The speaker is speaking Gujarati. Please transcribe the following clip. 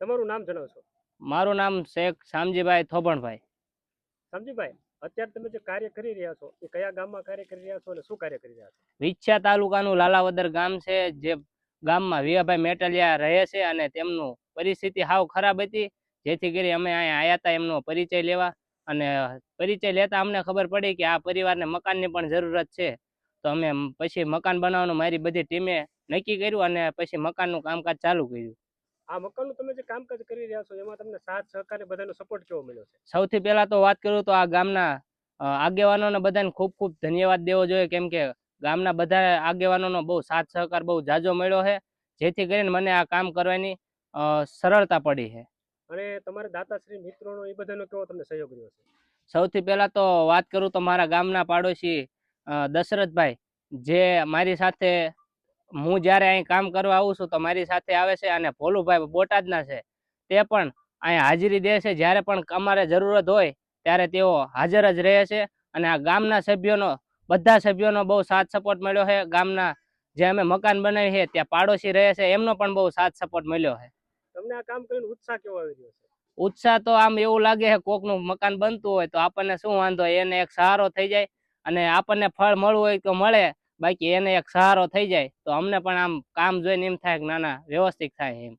તમારું નામ જણાવશો? મારું નામ શેખ શામજીભાઈ થોભણભાઈ. સમજીભાઈ અત્યારે તમે જે કાર્ય કરી રહ્યા છો એ કયા ગામમાં કાર્ય કરી રહ્યા છો અને શું કાર્ય કરી રહ્યા છો? વિછ્યા તાલુકાનું લાલાવદર ગામ છે જે ગામમાં વિયાભાઈ મેટલિયા રહે છે અને તેમનું પરિસ્થિતિ હાવ ખરાબ હતી જેથી કરી અમે અહીંયા આવ્યા હતા એમનો પરિચય લેવા. અને પરિચય લેતા અમને ખબર પડી કે આ પરિવારને મકાનની પણ જરૂરત છે. તો અમે પછી મકાન બનાવવાનું મારી બધી ટીમે નક્કી કર્યું અને પછી મકાનનું કામકાજ ચાલુ કર્યું. આ મકાનનું તમે જે કામકાજ કરી રહ્યા છો એમાં તમને સાથ સહકાર બધાનો સપોર્ટ કેવો મળ્યો છે? સૌથી પહેલા તો વાત કરું તો આ ગામના આગેવાનોને બધાને ખૂબ ખૂબ ધન્યવાદ દેવો જોઈએ કેમ કે ગામના બધા આગેવાનોનો બહુ સાથ સહકાર બહુ જાજો મળ્યો છે જેથી કરીને મને આ કામ કરવાની સરળતા પડી છે. અને તમારા દાતાશ્રી મિત્રોનો એ બધાનો કેવો તમને સહયોગ રહ્યો છે? સૌથી પહેલા તો વાત કરું તો મારા ગામના પાડોશી દશરથભાઈ જે મારી સાથે હું જ્યારે અહીં કામ કરવા આવું છું તો મારી સાથે આવે છે અને ભોલુભાઈ બોટાદના છે. તે પણ અહીં હાજરી દે છે. જ્યારે પણ અમારે જરૂરત હોય ત્યારે તેઓ હાજર જ રહે છે અને આ ગામના સભ્યોનો બધા સભ્યોનો બહુ સાથ સપોર્ટ મળ્યો છે. ગામના જે અમે મકાન બનાવી છે ત્યાં પાડોશી રહે છે. એમનો પણ બહુ સાથ સપોર્ટ મળ્યો છે. તમને આ કામ કરીને ઉત્સાહ કેવો આવી રહ્યો છે? ઉત્સાહ તો આમ એવું લાગે છે કોકનું મકાન બનતું હોય તો આપણને શું વાંધો? એને એક સહારો થઈ જાય અને આપણને ફળ મળવું હોય તો મળે. બાકી એને એક સહારો થઈ જાય તો અમને પણ આમ કામ જોઈને એમ થાય કે ના ના, વ્યવસ્થિત થાય એમ.